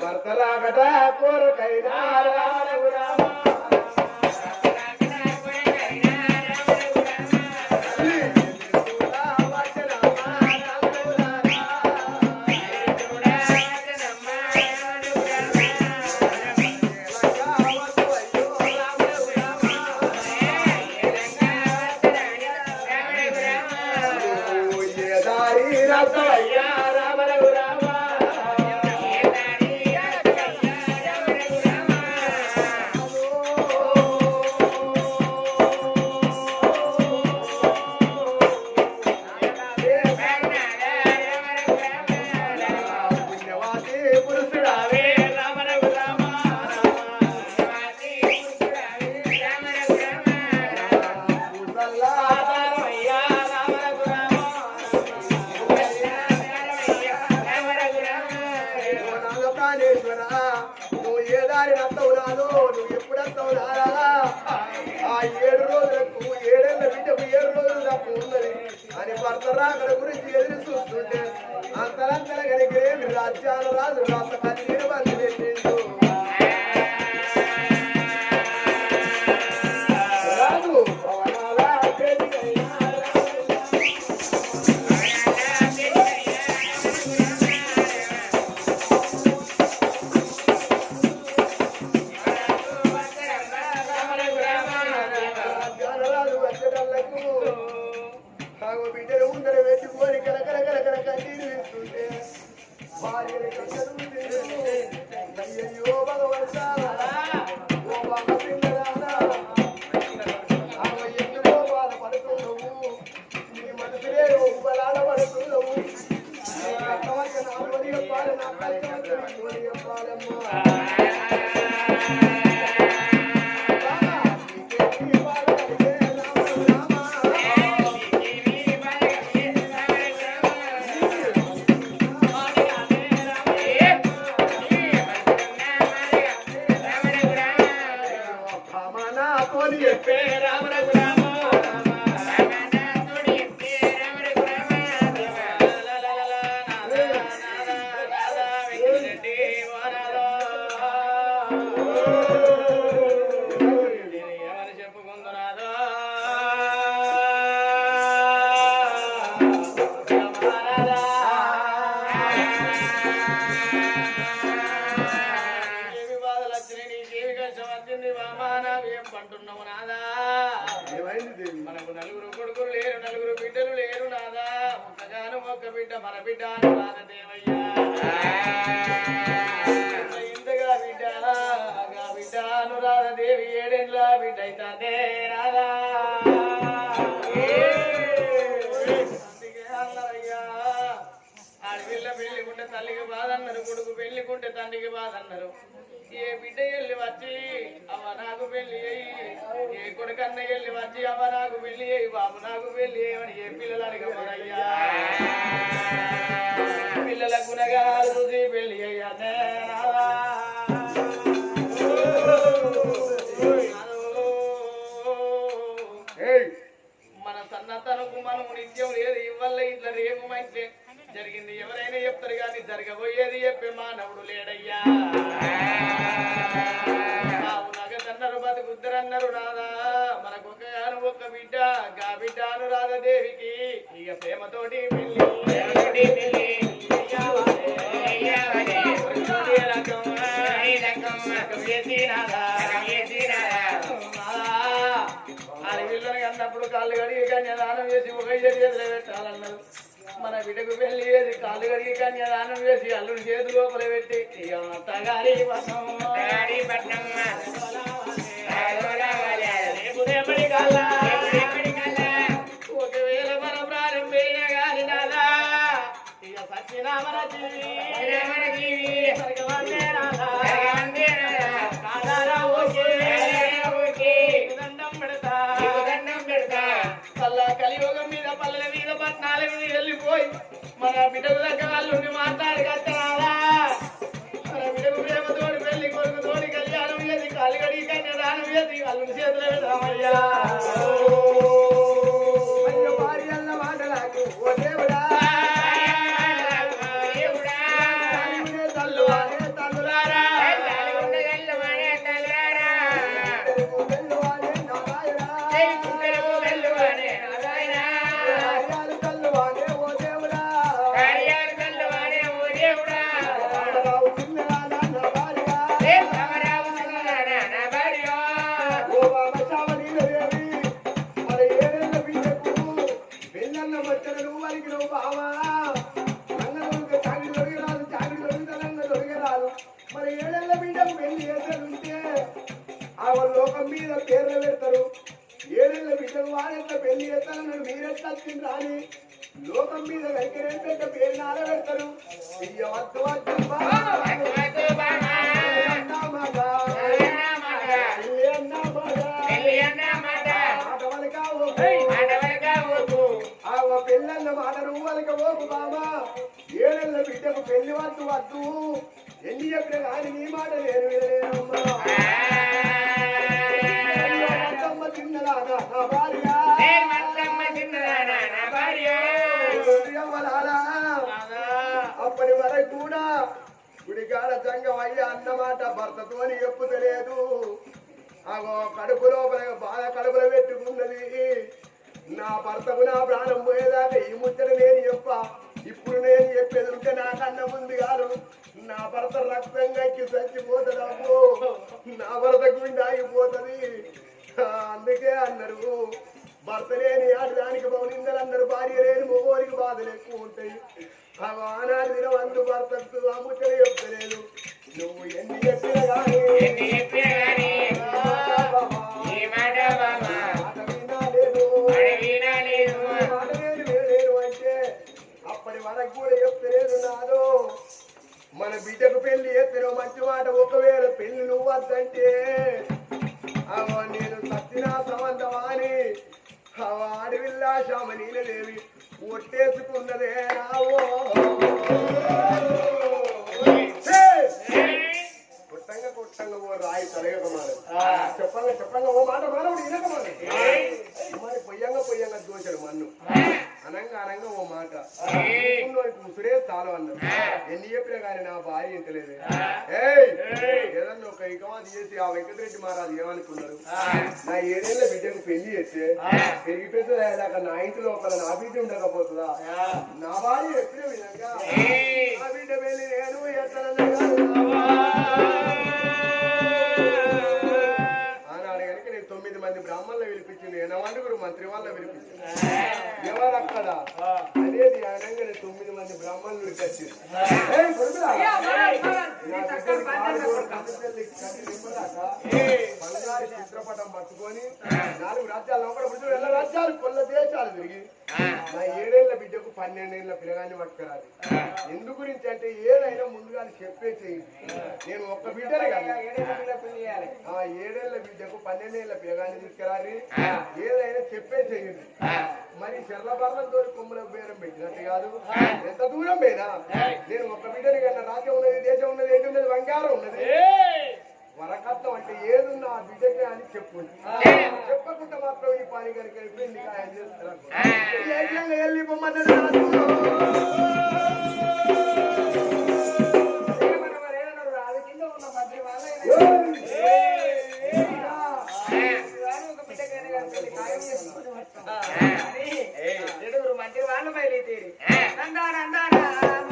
భర్తలాగట కోరకైనా ఆగో బిడ్డలు ముందర వెతుకొని కరకర కరకర కన్నీరు వేస్తుంటే భార్య అయ్యో భగవంతా. పెళ్ళికుంటే తండ్రికి బాధ అన్నారు. ఏ బిడ్డ వెళ్ళి వచ్చి అవ్వ నాకు పెళ్ళి అయ్యి ఏ కొడుకన్న వెళ్ళి వచ్చి అవ్వ నాకు పెళ్ళి అయ్యి బాబు నాకు పెళ్ళి అయ్యని ఏ పిల్లలు అడగమనయ్యా పిల్లల గుణగాలు చూసి పెళ్ళి అయ్యానే ఏయ్! మన సన్నతనకు మనం నిత్యం లేదు ఇవ్వల్ల ఇట్లా రేపు మంచి జరిగింది ఎవరైనా చెప్తారు కానీ జరగబోయేది చెప్పే మానవుడు లేడయ్యా నగదన్నారు బతుకుద్దరన్నారు రాదా మనకు ఒక గాను ఒక బిడ్డ గా బిడ్డ అను రాధదేవికి ఇక ప్రేమతోటి పెళ్ళి రకం, రకం, అన్నప్పుడు కాళ్ళు కడిగి కన్యాదానం చేసి ఒక చేతిలో పెట్టాలన్నారు మన బిడ్డకు పెళ్ళి చేసి కాళ్ళు కడిగి కన్యాదానం చేసి అల్లుడి చేతి లోపల పెట్టి ఇక తగారి పట్నం తగారి పట్నం రేపు రేపటి కల్లా. ఒకవేళ మన ప్రాణం పోయినా గాని నాదా ఇక జీవి. నాదా. మీద వెళ్ళిపోయి మన బిడ్డల దగ్గర అల్లుండి మాట్లాడి కట్టరాదా మన బిడ్డకు ప్రేమతోడి పెళ్ళి కొడుకు తోడి కళ్యాణం చేసి కాలుగడి కన్యదానం చేసి అల్లుడి చేతులు పెడతామయ్యా నువ్వు వాళ్ళక ఓకు బాబా ఏడేళ్ళ బిడ్డకు పెళ్ళి వద్దు వద్దు ఎన్ని చెప్పిన కానీ నీ మాట నేను వినలేనమ్మా అయ్యో, అత్తమ్మ గుడికాడ జంగం అయ్యా అన్నమాట భర్తతోని చెప్పుతలేదు. అగో కడుపు లోపల బాగా కడుపులో పెట్టుకున్నది. నా భర్తకు నా ప్రాణం పోయేదాకా ఈ ముచ్చట నేను చెప్ప. ఇప్పుడు నేను చెప్పేది ఉంటే నాకన్నా ముందు కాదు. నా భర్త రక్తం కక్కి చచ్చిపోతాడు నా భర్త గుండె ఆగిపోతుంది అందుకే అన్నారు. భర్త లేని ఆడదానికి బౌలిందలు అన్నారు భార్య లేని మొగోరికి బాధలు ఎక్కువ ఉంటాయి. ఆనాడు దినం అందు భర్తకు ముచ్చట చెప్తలేదు నువ్వు ఎన్ని చెప్పినా కానీ వరకు కూడా చెప్తలేదు నాదో. మన బిడ్డకు పెళ్ళి ఎత్తిన మంచి మాట ఒకవేళ పెళ్ళి నువ్వు వద్దంటే అవో నేను సత్యనా సమంతమా అని అవ అడవిల్లా శామనీలదేవి ఒట్టేసుకున్నదే రావో కొట్టంగా కొట్టంగా ఓ రాయి తలగక మారు చెప్పంగా చెప్పంగా ఓ మాట మానవుడు ఇనక మారు మరి పొయ్యంగా పొయ్యంగా దోశాడు మన్ను. అనంగా ఓ మాట. ముసుడే స్థానం అన్నాడు ఎన్ని చెప్పినా కానీ నా భార్య ఇంటలేదు. ఏయ్ ఏదన్నా ఒక ఇకమాది చేసి ఆ వెంకటరెడ్డి మహారాజు ఏమనుకున్నారు? నా ఏడేళ్ళ బిడ్డకు పెళ్ళి చేస్తే పెరిగి పెద్దదాకా నా ఇంటి లోపల నా బిడ్డ ఉండకపోతుందా నా భార్య చెప్పిన విధంగా నా బిడ్డ పెళ్ళి నేను ఎత్తనన్నా మంది బ్రాహ్మణులు వినిపించింది ఎనవాడుగురు మంత్రి వాళ్ళ వినిపించింది ఎవరు అక్కడ? అనేది అనగానే తొమ్మిది మంది బ్రాహ్మణులు కట్టింది చిత్రపటం పట్టుకొని నాలుగు రాజ్యాలు ఒకటి ఎలా రాజ్యాలు కొల్ల దేశాలు తిరిగి నా ఏడేళ్ళ బిడ్డకు పన్నెండేళ్ళ పిల్లగాన్ని పట్టుకురాలి. ఎందు గురించి అంటే ఏదైనా ముందుగా చెప్పే చేయండి. నేను ఒక్క బిడ్డనే కదా. ఏడేళ్ళ బిడ్డకు పన్నెండేళ్ళ పిల్లగాన్ని తీసుకురాలి ఏదైనా చెప్పే చేయండి. మరి చెర్లబార్లంతో కొమ్ములకు బేరం పెట్టినట్టు కాదు. ఎంత దూరం పోయినా నేను ఒక్క బిడ్డని కన్నా రాజ్యం ఉన్నది దేశం ఉన్నది ఏంటి ఉన్నది బంగారం ఉన్నది. వరకట్నం అంటే ఏదున్నా ఆ బిడ్డకే అని చెప్పుకుంది చెప్పకుండా మాత్రం ఈ పని గారికి వెళ్ళి నీకు ఆయన చేస్తారు ఏ ఏడుగురు మంచి వాళ్ళు బయలుదేరి రాజ్యాలు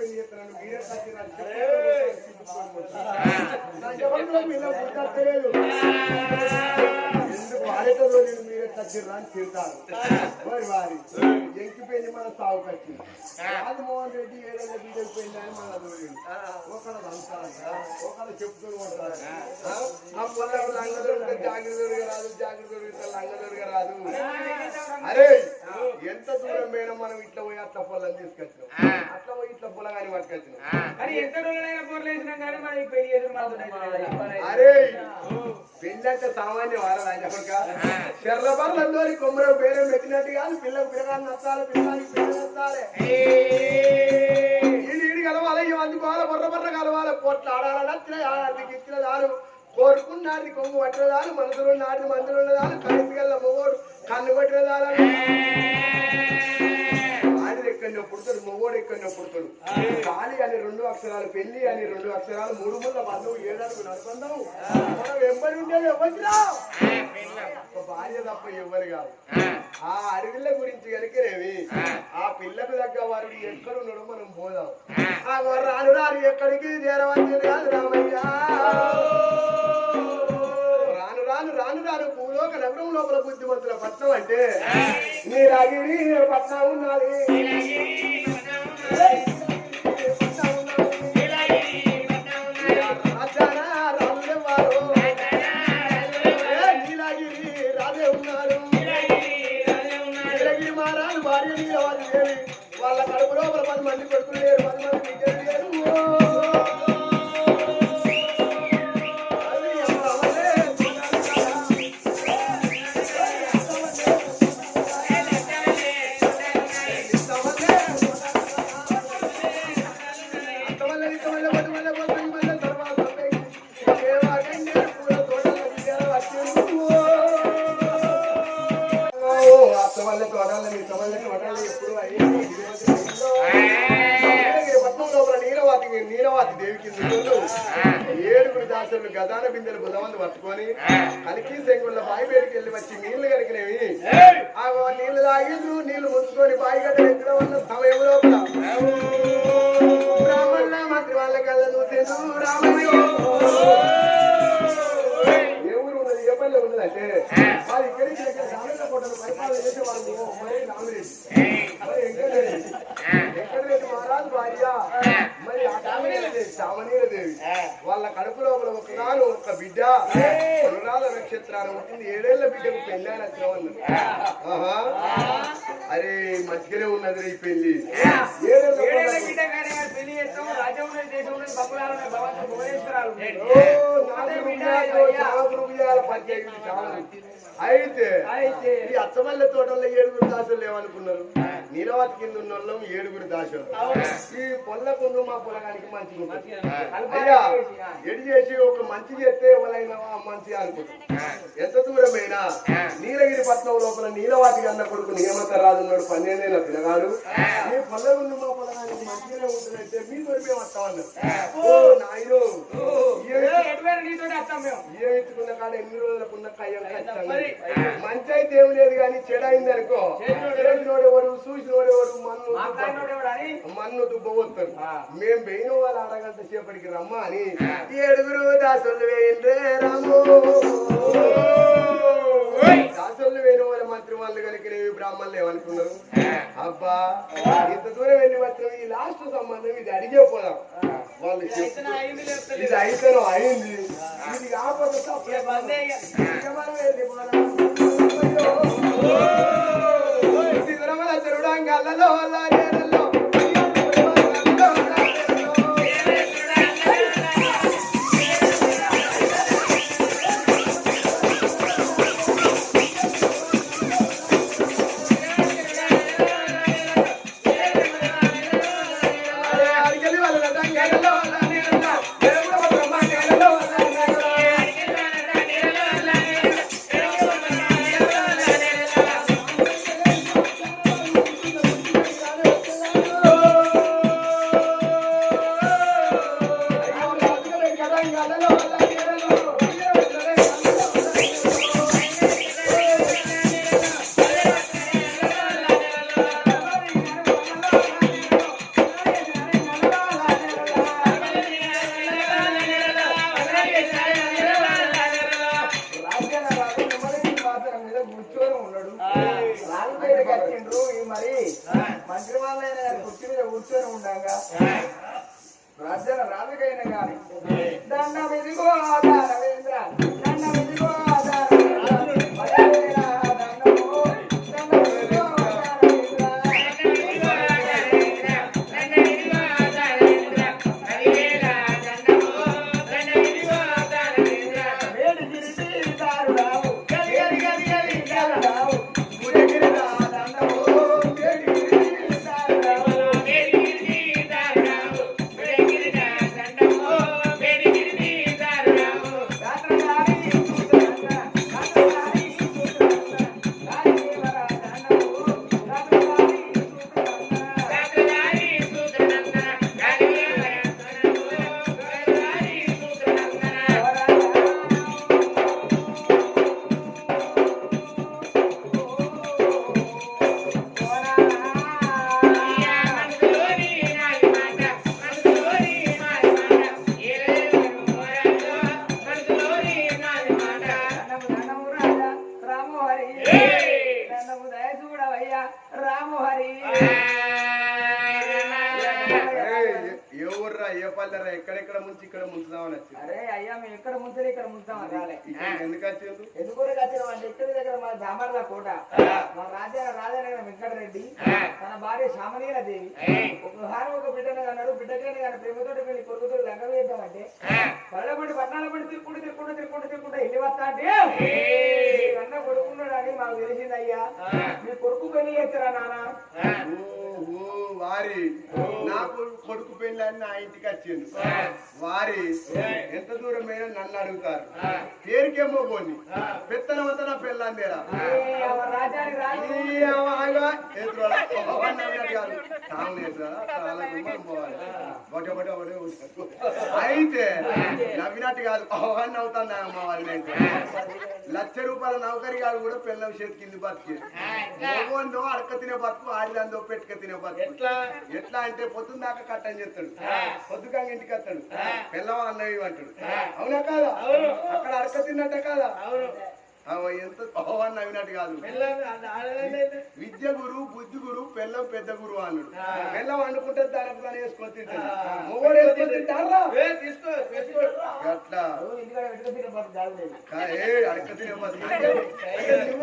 పెళ్ళి చేస్తున్నాను మీరే సత్యనారాయణ నా జవాబులో మీలో గుర్తలేదు సత్యరా అని మరి వారి ఎంకి పెళ్ళి మన సాగు కచ్చి రాజమోహన్ రెడ్డి బిడ్డకు పెళ్ళి అని మన దంతాలంట ఒకళ్ళ చెప్పుకొని కొడతారు ఆ. పొల్ల లంగదొరికితే జాగ్రత్తగా రాదు జాగ్రత్తగా లంగదొరిగా రాదు అరే ఎంత దూరం పోయినా మనం ఇట్లా పోయి అట్లా పొలం తీసుకొచ్చినాం. అట్లా పోయి ఇట్లా పొలగాని పట్టుకొచ్చినాం. కానీ ఎంత రోజులైనా ఫోన్లు వేసినా కానీ మనకి పెళ్ళి చేసిన అరే పెళ్ళి అంటే సామాన్య వారదా చెప్పక చెర్లబర్లందరూ కొమ్మరం పేరే పెట్టినట్టు కాదు పిల్లకు పిల్లగాని నచ్చాలి పిల్లగానికి పిల్లలు నచ్చాలి. కలవాలి ఇవి అందుకోవాలి బొర్ర బొర్ర కలవాలి. పొట్లు ఆడాలి నచ్చిన ఆడికి ఇచ్చిన దారు. కోరుకున్నాడు కొంగు పట్టిన దారు మనసులో నాటి మందులు ఉన్న దారు కలిసి గల్ల మొగోడు కన్ను కొట్టిన దారు ఎక్కడో పుడతాడు మొగోడు ఎక్కడో పుడతాడు. కాళి అని రెండు అక్షరాలు పెళ్ళి అని రెండు అక్షరాలు మూడు ముళ్ళ బంధువు ఏడాది నడుపుందాం మనం వెంబడి ఉండేది ఎవరిరా భార్య తప్ప ఎవ్వరు కాదు. ఆ. అడవిల గురించి కనుకనేవి ఆ. పిల్లకు దగ్గర వారు ఎక్కడున్నాడో మనం పోదాం ఆ. రాను రాను ఎక్కడికి చేరవచ్చింది కాదు రామయ్య. రాను రాను రాను రాను భూలోక నగరం లోపల బుద్ధిమంతుల పట్నం అంటే నీరాగిరి పట్నం ఉన్నది నీలగిరి నీలగిరి వాళ్ళ కడుపు లోపల పది మంది కొడుకులు లేరు. పది మంది బిడ్డలు లేరు. రూపాయల పంచాయతీ చాలా. అయితే అయితే. ఈ అచ్చమల్లె తోటల్లో ఏడుగురు దాసులు లేవనుకున్నారు నీలవతి కింద ఉన్న వాళ్ళం ఏడుగురు దాసులు. ఈ పొల్ల కొందు మా పొలగానికి ఉంటుంది. అయ్యా ఎడి చేసి ఒక మంచి చేస్తే ఎవరైనా మంచి అనుకుంటారు. ఎంత దూరమైనా నీలగిరి పట్నం లోపల నీలవాతి అన్న కొడుకు నియమత రాజు ఉన్నాడు పన్నెండేళ్ళ పిల్లగాడు ఈ పొల్ల కొందు మా పొలగానికి మంచిగానే ఉంటుందంటే మీ దొరికే వస్తామన్నారు. ఓ మేము. ఏమిచ్చుకున్న కాడ ఎన్ని రోజులకు ఉన్న కయ్యం ఖచ్చితంగా మంచి అయితే ఏమి లేదు కానీ చెడు అయింది అనుకో చేసినోడు ఎవరు చూసినోడు ఎవరు మన్ను మన్ను దుబ్బవస్తారు మేం పోయిన వాళ్ళు అరగంట సేపటికి రమ్మా అని ఏడుగురు దాసులు వేయండ్రే రాము. దాసులు వేయిన వాళ్ళ మంత్రి వాళ్ళు కనుక బ్రాహ్మణులు ఏమనుకున్నారు? అబ్బా ఇంత దూరం వెళ్ళి వచ్చిన ఈ లాస్ట్ సంబంధం ఇది అడిగే పోదాం. వాళ్ళు. ఇది అయితేనో అయింది. ఇది కాకపోతే మనం వెళ్ళిపోదాం. వచ్చింది ఎందుకు వచ్చిన అంటే ఇక్కడ దగ్గర మా దామర్ల కోట. మా రాజా రాజానగర వెంకటరెడ్డి తన భార్య శామనీల దేవి ఒకసారి ఒక బిడ్డను అన్నాడు బిడ్డకేని కానీ ప్రేమతోటి వెళ్ళి కొడుకుతో లంగ వేద్దామంటే పళ్ళబడి పట్నాల పడి తిరుక్కుంటూ తిరుక్కుంటూ తిరుక్కుంటూ తిరుక్కుంటూ వెళ్ళి వస్తా అంటే అన్న కొడుకున్నాడు అని మాకు తెలిసింది అయ్యా మీ కొడుకు పెళ్ళి చేస్తారా నాన్న? ఓ, ఓ, వారి. నాకు కొడుకు పెళ్ళి అని నా ఇంటికి వచ్చింది వారి ఎంత దూరం అయినా నన్ను అడుగుతారు. పేరుకేమో పోని. పెత్తనం అంతా నా పెళ్ళందేరా అయితే నవ్వినట్టు కాదు అవన్నీ అవుతాను అమ్మ వాళ్ళని అంటే లక్ష రూపాయల నౌకరి గారు కూడా పిల్లల చేతి కింది బతికి. మగోందో అడక తినే బతుకు ఆడిదందో పెట్టుక తినే బతుకు. ఎట్లా? ఎట్లా అంటే పొద్దున్న దాకా కట్టని చెప్తాడు పొద్దుగా ఇంటికి వస్తాడు. పిల్లవా అన్నవి అంటాడు. అవునా కాదా? అక్కడ అడక తిన్నట్ట కాదా? అవును. అవ ఎంత అవన్నీ నవ్వినట్టు కాదు. విద్య గురు బుద్ధి గురు పెళ్ళం పెద్ద గురు అన్నాడు. పెళ్ళం వండుకుంటే దానికి దాని వేసుకొని తింటాడు.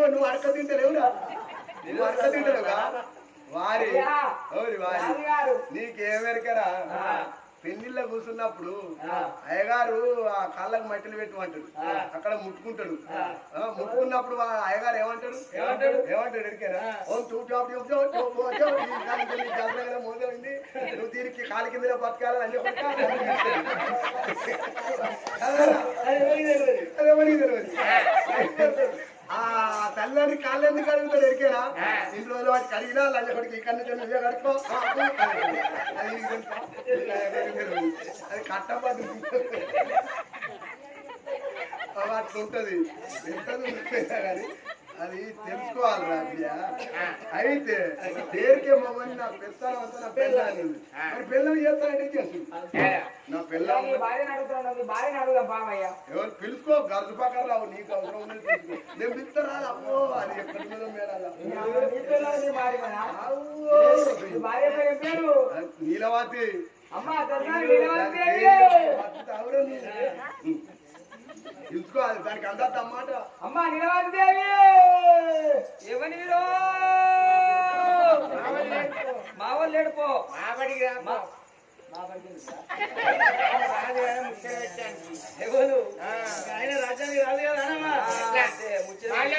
నువ్వు అడక తింటలేవురా నువ్వు అడక తింటలేవుగా వారి ఓరి వారి నీకేమెరకరా పెళ్ళిళ్ళ కూర్చున్నప్పుడు అయ్యగారు ఆ కాళ్ళకు మట్టిలు పెట్టమంటాడు అక్కడ ముట్టుకుంటాడు. ముట్టుకున్నప్పుడు ఆ అయ్యగారు ఏమంటాడు ఏమంటాడు? ఏమంటాడు ఎడికేనా? మోదమైంది నువ్వు దీనికి కాలి కింద బతకాలి అని ఆ. తల్లని కాళ్ళు ఎందుకు అడుగుతాడు ఎరికేనా ఇంట్లో వాటి కడిగినా లంజ కొడుకు ఇక్కడ నుంచి నువ్వే కడుక్కో ఆ, అది నీకు తెలుసా? అది కట్టబడి. అట్లా ఉంటది ఎంత కానీ అది తెలుసుకోవాలి రాజ్య అయితే పేరుకే మమ్మల్ని నా పెత్తనం అంతా నా పెళ్ళాన్ని మరి పిల్లలు చేస్తానంటే చేస్తుంది నా పిల్లలు ఎవరు పిలుచుకో గర్జు పక్కన రావు నీకు అవసరం పిలుచుకో. నేను పిలుస్తారా అబ్బో అది ఎక్కడ ఏం పేరు? నీలవాతి. అమ్మ తెలుసా? నీలవంతి దేవి. అవురా నీవు? పిలుచుకో అది దానికి అందా అమ్మ నీలవంతి దేవి ఎవని మీరు? మా వాళ్ళు లేడుపో మాబడికి రా ఎవరు? ఆయన రాజ్యానికి రాదు కదా వాళ్ళే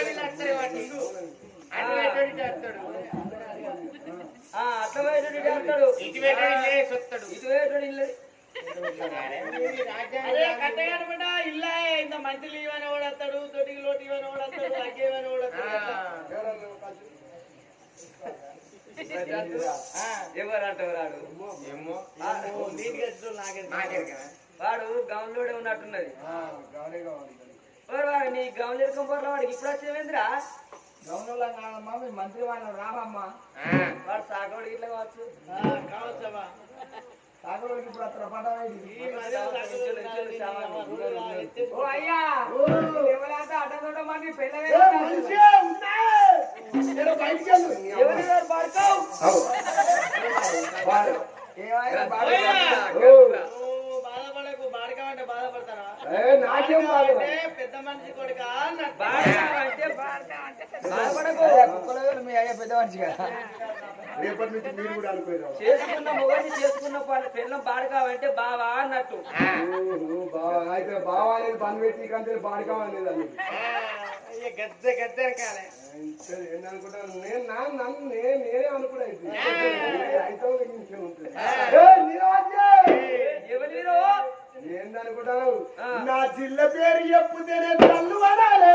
అట్లా ఇటు ఇల్లు. అరే కట్టగాడు బిడ్డ ఇల్లా. ఇంత మంచి ఓడతాడు తొటికి లోటి ఇవని ఓడతాడు ఓడతాడు ఎవరు ఏమో. వాడు ఉన్నట్టున్నది. కావాలి ఓరు వాడు నీ గౌన్లు ఎరుకంపోర్లో వాడికి ఇప్పుడు వచ్చేవేంద్రా గౌన్లో కాదమ్మా మీ మంత్రి వాళ్ళు రామమ్మ. వాడు సాగోడు ఇట్లా కావచ్చు. కావచ్చమ్మా. సాగోడికి ఇప్పుడు ఓ అయ్యా! ఎవరంతా అడ్డదొడ్డ మంది. ఎవరి పడతావు. ఏమైనా బాధపడతారా? ఏ, నాకేం బాధ? అంటే పెద్ద మనిషి కొడుక అన్నట్టు బాధపడకు మీ అయ్యా పెద్ద మనిషి కదా. రేపటి నుంచి మీరు కూడా అనుకోరు చేసుకున్న మొగని చేసుకున్న బాడకావంటే బావా అన్నట్టు. బావా. అయితే బావా అనేది పని పెట్టి కంటే బాడకం అనేది అది గజ్జ గజ్జ కాలే ఏంటనుకుంటాను నేను నా నన్ను నేను నేనే అనుకున్నా ఇది. అయితే ఇంకేం ఉంటుంది. ఎవరు మీరు ఏందనుకుంటాను నా జిల్ల పేరు చెప్పుతేనే తల్లు అనాలే పిల్లం పేరు ఎప్పుడే ఉత్సవాడాలే అరే నీ పంగిడి కడకంటే ఉన్నది ఈడ కంటే ఉన్నది రా.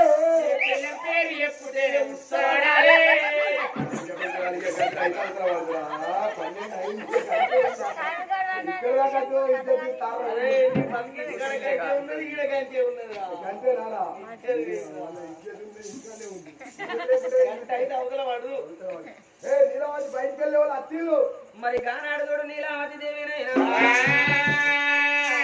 గంట అయితే అవతల పడు బయటకు వెళ్ళే వాళ్ళు అత్తిలు మరి గానాడుగోడు నీలావతి దేవినైనా.